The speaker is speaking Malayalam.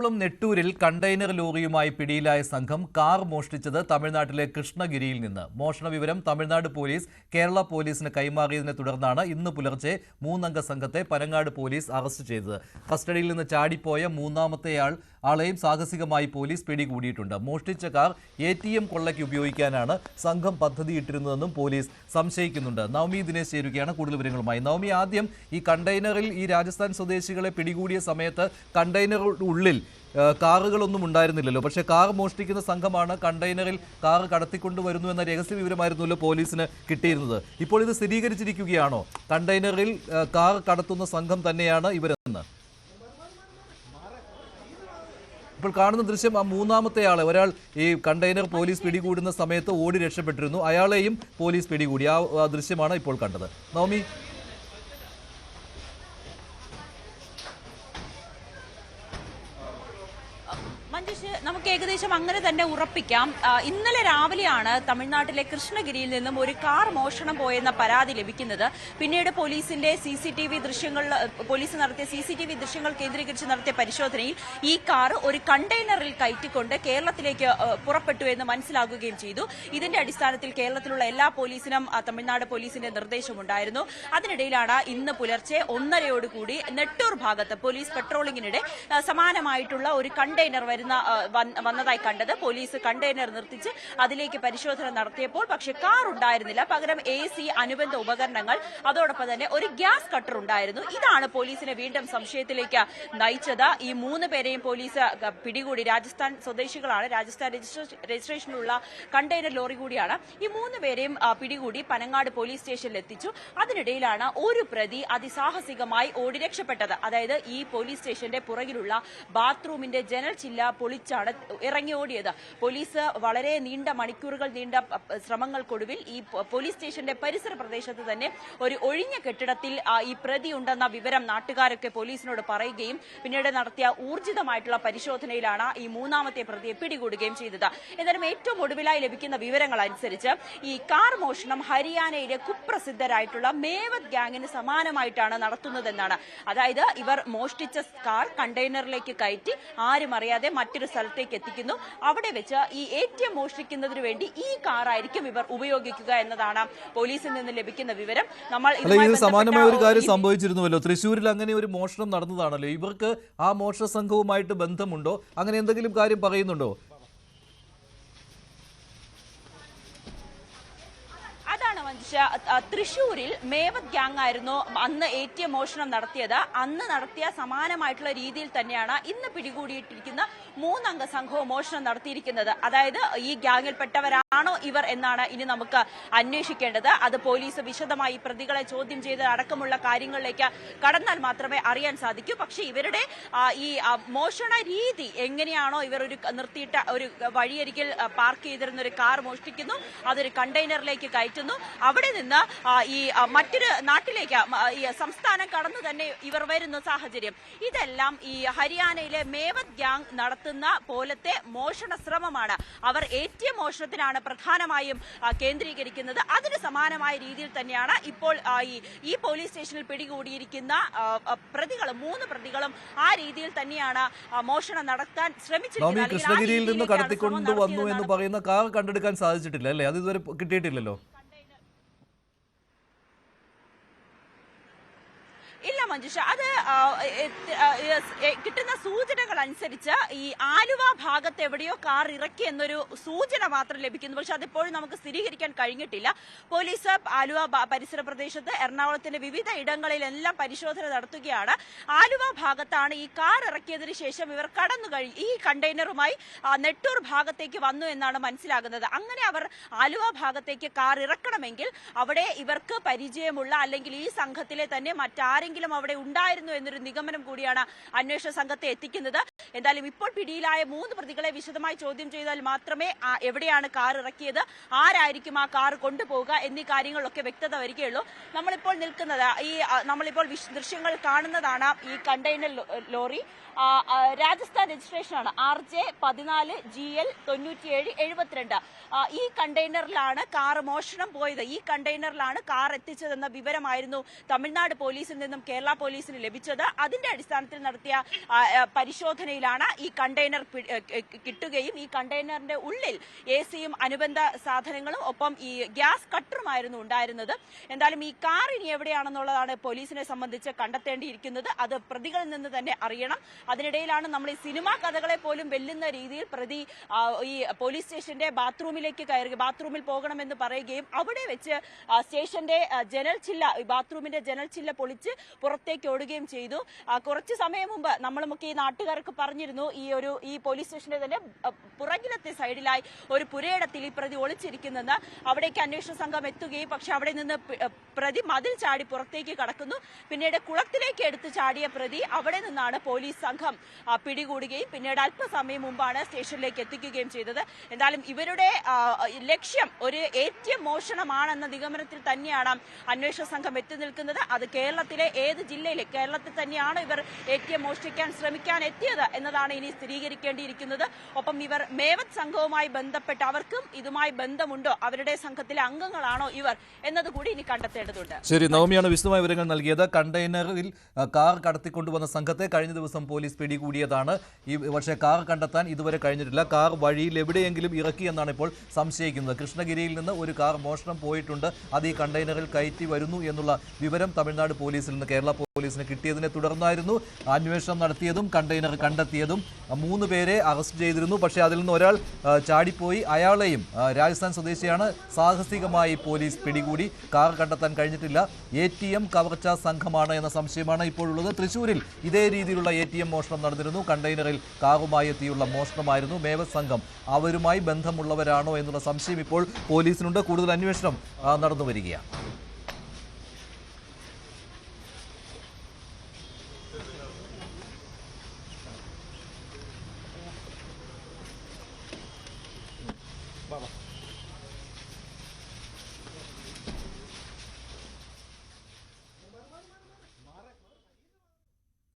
എറണാകുളം നെട്ടൂരിൽ കണ്ടെയ്നർ ലോറിയുമായി പിടിയിലായ സംഘം കാർ മോഷ്ടിച്ചത് തമിഴ്നാട്ടിലെ കൃഷ്ണഗിരിയിൽ നിന്ന്. മോഷണ വിവരം തമിഴ്നാട് പോലീസ് കേരള പോലീസിന് കൈമാറിയതിനെ തുടർന്നാണ് ഇന്ന് പുലർച്ചെ മൂന്നംഗ സംഘത്തെ പനങ്ങാട് പോലീസ് അറസ്റ്റ് ചെയ്തത്. കസ്റ്റഡിയിൽ നിന്ന് ചാടിപ്പോയ മൂന്നാമത്തെയാൾ ആളെയും സാഹസികമായി പോലീസ് പിടികൂടിയിട്ടുണ്ട്. മോഷ്ടിച്ച കാർ എ ടി എം കൊള്ളയ്ക്ക് ഉപയോഗിക്കാനാണ് സംഘം പദ്ധതിയിട്ടിരുന്നതെന്നും പോലീസ് സംശയിക്കുന്നുണ്ട്. നവമി ദിനേശ് ചേരുകയാണ് കൂടുതൽ വിവരങ്ങളുമായി. നവമി ആദ്യം ഈ കണ്ടെയ്നറിൽ ഈ രാജസ്ഥാൻ സ്വദേശികളെ പിടികൂടിയ സമയത്ത് കണ്ടെയ്നറുടെ ഉള്ളിൽ കാറുകളൊന്നും ഉണ്ടായിരുന്നില്ലല്ലോ. പക്ഷേ കാർ മോഷ്ടിക്കുന്ന സംഘമാണ് കണ്ടെയ്നറിൽ കാർ കടത്തിക്കൊണ്ട് വരുന്നു എന്ന രഹസ്യ വിവരമായിരുന്നല്ലോ പോലീസിന് കിട്ടിയിരുന്നത്. ഇപ്പോൾ ഇത് സ്ഥിരീകരിച്ചിരിക്കുകയാണോ? കണ്ടെയ്നറിൽ കാർ കടത്തുന്ന സംഘം തന്നെയാണ് ഇവരെന്ന്. ഇപ്പോൾ കാണുന്ന ദൃശ്യം ആ മൂന്നാമത്തെ ആളെ. ഒരാൾ ഈ കണ്ടെയ്നർ പോലീസ് പിടികൂടുന്ന സമയത്ത് ഓടി രക്ഷപ്പെട്ടിരുന്നു. അയാളെയും പോലീസ് പിടികൂടി. ആ ദൃശ്യമാണ് ഇപ്പോൾ കണ്ടത്. നവമി മഞ്ജുഷ് നമുക്ക് ഏകദേശം അങ്ങനെ തന്നെ ഉറപ്പിക്കാം. ഇന്നലെ രാവിലെയാണ് തമിഴ്നാട്ടിലെ കൃഷ്ണഗിരിയിൽ നിന്നും ഒരു കാർ മോഷണം പോയെന്ന പരാതി ലഭിക്കുന്നത്. പിന്നീട് പോലീസിന്റെ സി സി ടി വി ദൃശ്യങ്ങൾ പോലീസ് നടത്തിയ സി സി ടി വി ദൃശ്യങ്ങൾ കേന്ദ്രീകരിച്ച് നടത്തിയ പരിശോധനയിൽ ഈ കാർ ഒരു കണ്ടെയ്നറിൽ കയറ്റിക്കൊണ്ട് കേരളത്തിലേക്ക് പുറപ്പെട്ടു എന്ന് മനസ്സിലാകുകയും ചെയ്തു. ഇതിന്റെ അടിസ്ഥാനത്തിൽ കേരളത്തിലുള്ള എല്ലാ പോലീസിനും തമിഴ്നാട് പോലീസിന്റെ നിർദ്ദേശമുണ്ടായിരുന്നു. അതിനിടയിലാണ് ഇന്ന് പുലർച്ചെ ഒന്നരയോടുകൂടി നെട്ടൂർ ഭാഗത്ത് പോലീസ് പെട്രോളിംഗിനിടെ സമാനമായിട്ടുള്ള ഒരു കണ്ടെയ്നർ വരുന്ന വന്നതായി കണ്ടത്. പോലീസ് കണ്ടെയ്നർ നിർത്തിച്ച് അതിലേക്ക് പരിശോധന നടത്തിയപ്പോൾ പക്ഷേ കാർ ഉണ്ടായിരുന്നില്ല. പകരം എ സി അനുബന്ധ ഉപകരണങ്ങൾ അതോടൊപ്പം തന്നെ ഒരു ഗ്യാസ് കട്ടർ ഉണ്ടായിരുന്നു. ഇതാണ് പോലീസിനെ വീണ്ടും സംശയത്തിലേക്ക് നയിച്ചത്. ഈ മൂന്ന് പേരെയും പോലീസ് പിടികൂടി. രാജസ്ഥാൻ സ്വദേശികളാണ്. രാജസ്ഥാൻ രജിസ്ട്രേഷനിലുള്ള കണ്ടെയ്നർ ലോറി കൂടിയാണ്. ഈ മൂന്ന് പേരെയും പിടികൂടി പനങ്ങാട് പോലീസ് സ്റ്റേഷനിൽ എത്തിച്ചു അതിനിടയിലാണ് ഒരു പ്രതി അതിസാഹസികമായി ഓടി രക്ഷപ്പെട്ടത്. അതായത് ഈ പോലീസ് സ്റ്റേഷന്റെ പുറകിലുള്ള ബാത്റൂമിന്റെ ജനൽ ചില്ല പൊളിച്ചാണ് ഇറങ്ങി ഓടിയത്. പോലീസ് വളരെ നീണ്ട മണിക്കൂറുകൾ നീണ്ട ശ്രമങ്ങൾക്കൊടുവിൽ ഈ പോലീസ് സ്റ്റേഷന്റെ പരിസര പ്രദേശത്ത് തന്നെ ഒരു ഒഴിഞ്ഞ കെട്ടിടത്തിൽ ഈ പ്രതി ഉണ്ടെന്ന വിവരം നാട്ടുകാരൊക്കെ പോലീസിനോട് പറയുകയും പിന്നീട് നടത്തിയ ഊർജിതമായിട്ടുള്ള പരിശോധനയിലാണ് ഈ മൂന്നാമത്തെ പ്രതിയെ പിടികൂടുകയും ചെയ്തത്. എന്നാലും ഏറ്റവും ഒടുവിലായി ലഭിക്കുന്ന വിവരങ്ങൾ അനുസരിച്ച് ഈ കാർ മോഷണം ഹരിയാനയിലെ കുപ്രസിദ്ധരായിട്ടുള്ള മേവത് ഗ്യാങ്ങിന് സമാനമായിട്ടാണ് നടത്തുന്നതെന്നാണ്. അതായത് ഇവർ മോഷ്ടിച്ച കാർ കണ്ടെയ്നറിലേക്ക് കയറ്റി ആരും അറിയാതെ മറ്റൊരു സ്ഥലത്തേക്ക് എത്തിക്കുന്നു. അവിടെ വെച്ച് ഈ എ ടി എം മോഷ്ടിക്കുന്നതിന് വേണ്ടി ഈ കാറായിരിക്കും ഇവർ ഉപയോഗിക്കുക എന്നതാണ് പോലീസിൽ നിന്ന് ലഭിക്കുന്ന വിവരം. നമ്മൾ ഇത് സമാനമായ ഒരു കാര്യം സംഭവിച്ചിരുന്നുവല്ലോ. തൃശ്ശൂരിൽ അങ്ങനെ ഒരു മോഷണം നടന്നതാണല്ലോ. ഇവർക്ക് ആ മോഷണ സംഘവുമായിട്ട് ബന്ധമുണ്ടോ? അങ്ങനെ എന്തെങ്കിലും കാര്യം പറയുന്നുണ്ടോ? തൃശൂരിൽ മേവത് ഗ്യാങ് ആയിരുന്നു അന്ന് എ ടി എം മോഷണം നടത്തിയത്. അന്ന് നടത്തിയ സമാനമായിട്ടുള്ള രീതിയിൽ തന്നെയാണ് ഇന്ന് പിടികൂടിയിട്ടിരിക്കുന്ന മൂന്നംഗ സംഘവും മോഷണം നടത്തിയിരിക്കുന്നത്. അതായത് ഈ ഗ്യാങ്ങിൽപ്പെട്ടവരാണോ ഇവർ എന്നാണ് ഇനി നമുക്ക് അന്വേഷിക്കേണ്ടത്. അത് പോലീസ് വിശദമായി പ്രതികളെ ചോദ്യം ചെയ്ത് അടക്കമുള്ള കാര്യങ്ങളിലേക്ക് കടന്നാൽ മാത്രമേ അറിയാൻ സാധിക്കൂ. പക്ഷേ ഇവരുടെ ഈ മോഷണ രീതി എങ്ങനെയാണോ ഇവർ ഒരു നിർത്തിയിട്ട ഒരു വഴിയരികിൽ പാർക്ക് ചെയ്തിരുന്ന ഒരു കാർ മോഷ്ടിക്കുന്നു. അതൊരു കണ്ടെയ്നറിലേക്ക് കയറ്റുന്നു. അവിടെ നിന്ന് ഈ മറ്റൊരു നാട്ടിലേക്ക് ഈ സംസ്ഥാനം കടന്നു തന്നെ ഇവർ വരുന്ന സാഹചര്യം. ഇതെല്ലാം ഈ ഹരിയാനയിലെ മേവത് ഗ്യാങ് നടത്തുന്ന പോലത്തെ മോഷണ ശ്രമമാണ്. അവർ എ ടി എം മോഷണത്തിനാണ് പ്രധാനമായും കേന്ദ്രീകരിക്കുന്നത്. അതിന് സമാനമായ രീതിയിൽ തന്നെയാണ് ഇപ്പോൾ ഈ പോലീസ് സ്റ്റേഷനിൽ പിടികൂടിയിരിക്കുന്ന പ്രതികളും മൂന്ന് പ്രതികളും ആ രീതിയിൽ തന്നെയാണ് മോഷണം നടത്താൻ ശ്രമിച്ചിരിക്കുന്നത്. കൃഷ്ണഗിരിയിൽ നിന്ന് കടത്തിക്കൊണ്ടു വന്നു എന്ന് പറയുന്ന കാർ കണ്ടെടുക്കാൻ സാധിച്ചിട്ടില്ല അല്ലേ? അത് ഇതുവരെ കിട്ടിയിട്ടില്ലല്ലോ? in മഞ്ജുഷ അത് കിട്ടുന്ന സൂചനകൾ അനുസരിച്ച് ഈ ആലുവ ഭാഗത്ത് എവിടെയോ കാർ ഇറക്കി എന്നൊരു സൂചന മാത്രം ലഭിക്കുന്നു. പക്ഷെ അതിപ്പോഴും നമുക്ക് സ്ഥിരീകരിക്കാൻ കഴിഞ്ഞിട്ടില്ല. പോലീസ് ആലുവ പരിസര പ്രദേശത്ത് എറണാകുളത്തിന്റെ വിവിധ ഇടങ്ങളിലെല്ലാം പരിശോധന നടത്തുകയാണ്. ആലുവ ഭാഗത്താണ് ഈ കാർ ഇറക്കിയതിനു ശേഷം ഇവർ കടന്നു കഴിഞ്ഞു ഈ കണ്ടെയ്നറുമായി നെട്ടൂർ ഭാഗത്തേക്ക് വന്നു എന്നാണ് മനസ്സിലാകുന്നത്. അങ്ങനെ അവർ ആലുവ ഭാഗത്തേക്ക് കാർ ഇറക്കണമെങ്കിൽ അവിടെ ഇവർക്ക് പരിചയമുള്ള അല്ലെങ്കിൽ ഈ സംഘത്തിലെ തന്നെ മറ്റാരെങ്കിലും അവിടെ ഉണ്ടായിരുന്നു എന്നൊരു നിഗമനം കൂടിയാണ് അന്വേഷണ സംഘത്തെ എത്തിക്കുന്നത്. എന്തായാലും ഇപ്പോൾ പിടിയിലായ മൂന്ന് പ്രതികളെ വിശദമായി ചോദ്യം ചെയ്താൽ മാത്രമേ എവിടെയാണ് കാർ ഇറക്കിയത് ആരായിരിക്കും ആ കാർ കൊണ്ടുപോകുക എന്നീ കാര്യങ്ങളിലൊക്കെ വ്യക്തത വരികയുള്ളൂ. നമ്മളിപ്പോൾ നിൽക്കുന്നത് ഈ നമ്മളിപ്പോൾ ദൃശ്യങ്ങൾ കാണുന്നതാണ് ഈ കണ്ടെയ്നർ ലോറി. രാജസ്ഥാൻ രജിസ്ട്രേഷനാണ് ആർ ജെ പതിനാല് ജി എൽ തൊണ്ണൂറ്റിയേഴ് എഴുപത്തിരണ്ട്. ഈ കണ്ടെയ്നറിലാണ് കാർ മോഷണം പോയത്. ഈ കണ്ടെയ്നറിലാണ് കാർ എത്തിച്ചതെന്ന വിവരമായിരുന്നു തമിഴ്നാട് പോലീസിൽ നിന്നും കേരള കേരള പോലീസിന് ലഭിച്ചത്. അതിന്റെ അടിസ്ഥാനത്തിൽ നടത്തിയ പരിശോധനയിലാണ് ഈ കണ്ടെയ്നർ കിട്ടുകയും ഈ കണ്ടെയ്നറിന്റെ ഉള്ളിൽ എ സിയും അനുബന്ധ സാധനങ്ങളും ഒപ്പം ഈ ഗ്യാസ് കട്ടറുമായിരുന്നു ഉണ്ടായിരുന്നത്. എന്തായാലും ഈ കാർ ഇനി എവിടെയാണെന്നുള്ളതാണ് പോലീസിനെ സംബന്ധിച്ച് കണ്ടെത്തേണ്ടിയിരിക്കുന്നത്. അത് പ്രതികളിൽ നിന്ന് തന്നെ അറിയണം. അതിനിടയിലാണ് നമ്മൾ ഈ സിനിമാ കഥകളെ പോലും വെല്ലുന്ന രീതിയിൽ പ്രതി ഈ പോലീസ് സ്റ്റേഷന്റെ ബാത്റൂമിലേക്ക് കയറി ബാത്റൂമിൽ പോകണമെന്ന് പറയുകയും അവിടെ വെച്ച് സ്റ്റേഷന്റെ ജനൽ ചില്ല ബാത്റൂമിന്റെ ജനൽ ചില്ല പൊളിച്ച് പുറത്തേക്ക് ഓടുകയും ചെയ്തു. കുറച്ച് സമയം മുമ്പ് നമ്മളുമൊക്കെ ഈ നാട്ടുകാർക്ക് പറഞ്ഞിരുന്നു ഈ ഒരു ഈ പോലീസ് സ്റ്റേഷന്റെ തന്നെ പുറകിലത്തെ സൈഡിലായി ഒരു പുരയിടത്തിൽ ഈ പ്രതി ഒളിച്ചിരിക്കുന്നെന്ന് അവിടേക്ക് അന്വേഷണ സംഘം എത്തുകയും പക്ഷെ അവിടെ നിന്ന് പ്രതി മതിൽ ചാടി പുറത്തേക്ക് കടക്കുന്നു. പിന്നീട് കുളത്തിലേക്ക് എടുത്ത് ചാടിയ പ്രതി അവിടെ നിന്നാണ് പോലീസ് സംഘം പിടികൂടുകയും പിന്നീട് അല്പസമയം മുമ്പാണ് സ്റ്റേഷനിലേക്ക് എത്തിക്കുകയും ചെയ്തത്. എന്തായാലും ഇവരുടെ ലക്ഷ്യം ഒരു എ ടി എം മോഷണമാണെന്ന നിഗമനത്തിൽ തന്നെയാണ് അന്വേഷണ സംഘം എത്തി നിൽക്കുന്നത്. അത് കേരളത്തിലെ ഏത് ജില്ലയിലെ കേരളത്തിൽ തന്നെയാണ് ഇവർ എ ടി എം മോഷ്ടിക്കാൻ ശ്രമിക്കാൻ എത്തിയത് എന്നതാണ് ഇനി സ്ഥിരീകരിക്കേണ്ടിയിരിക്കുന്നത്. ഒപ്പം ഇവർ മേവത് സംഘവുമായി ബന്ധപ്പെട്ട് അവർക്കും ഇതുമായി ബന്ധമുണ്ടോ? അവരുടെ സംഘത്തിലെ അംഗങ്ങളാണോ ഇവർ? എന്നതുകൂടി ഇനി കണ്ടെത്തേണ്ടതുണ്ട്. ശരി നവമിയാണ് വിശദമായ വിവരങ്ങൾ നൽകിയത്. കണ്ടെയ്നറിൽ കാർ കടത്തിക്കൊണ്ടുവന്ന സംഘത്തെ കഴിഞ്ഞ ദിവസം പോലീസ് പിടികൂടിയതാണ്. ഈ പക്ഷേ കാർ കണ്ടെത്താൻ ഇതുവരെ കഴിഞ്ഞിട്ടില്ല. കാർ വഴിയിൽ എവിടെയെങ്കിലും ഇറക്കി എന്നാണ് ഇപ്പോൾ സംശയിക്കുന്നത്. കൃഷ്ണഗിരിയിൽ നിന്ന് ഒരു കാർ മോഷണം പോയിട്ടുണ്ട്. അത് ഈ കണ്ടെയ്നറിൽ കയറ്റി വരുന്നു എന്നുള്ള വിവരം തമിഴ്നാട് പോലീസിൽ നിന്ന് കേരള പോലീസിന് കിട്ടിയതിനെ തുടർന്നായിരുന്നു അന്വേഷണം നടത്തിയതും കണ്ടെയ്നർ കണ്ടെത്തിയതും. മൂന്ന് പേരെ അറസ്റ്റ് ചെയ്തിരുന്നു. പക്ഷേ അതിൽ നിന്ന് ഒരാൾ ചാടിപ്പോയി. അയാളെയും രാജസ്ഥാൻ സ്വദേശിയാണ്. സാഹസികമായി പോലീസ് പിടികൂടി. കാർ കണ്ടെത്താൻ കഴിഞ്ഞിട്ടില്ല. എ ടി എം കവർച്ച സംഘമാണ് എന്ന സംശയമാണ് ഇപ്പോഴുള്ളത്. തൃശൂരിൽ ഇതേ രീതിയിലുള്ള എ ടി എം മോഷണം നടന്നിരുന്നു. കണ്ടെയ്നറിൽ കാറുമായി എത്തിയുള്ള മോഷണമായിരുന്നു. മേവ സംഘം അവരുമായി ബന്ധമുള്ളവരാണോ എന്നുള്ള സംശയം ഇപ്പോൾ പോലീസിനുണ്ട്. കൂടുതൽ അന്വേഷണം നടന്നു വരികയാണ് Vamos.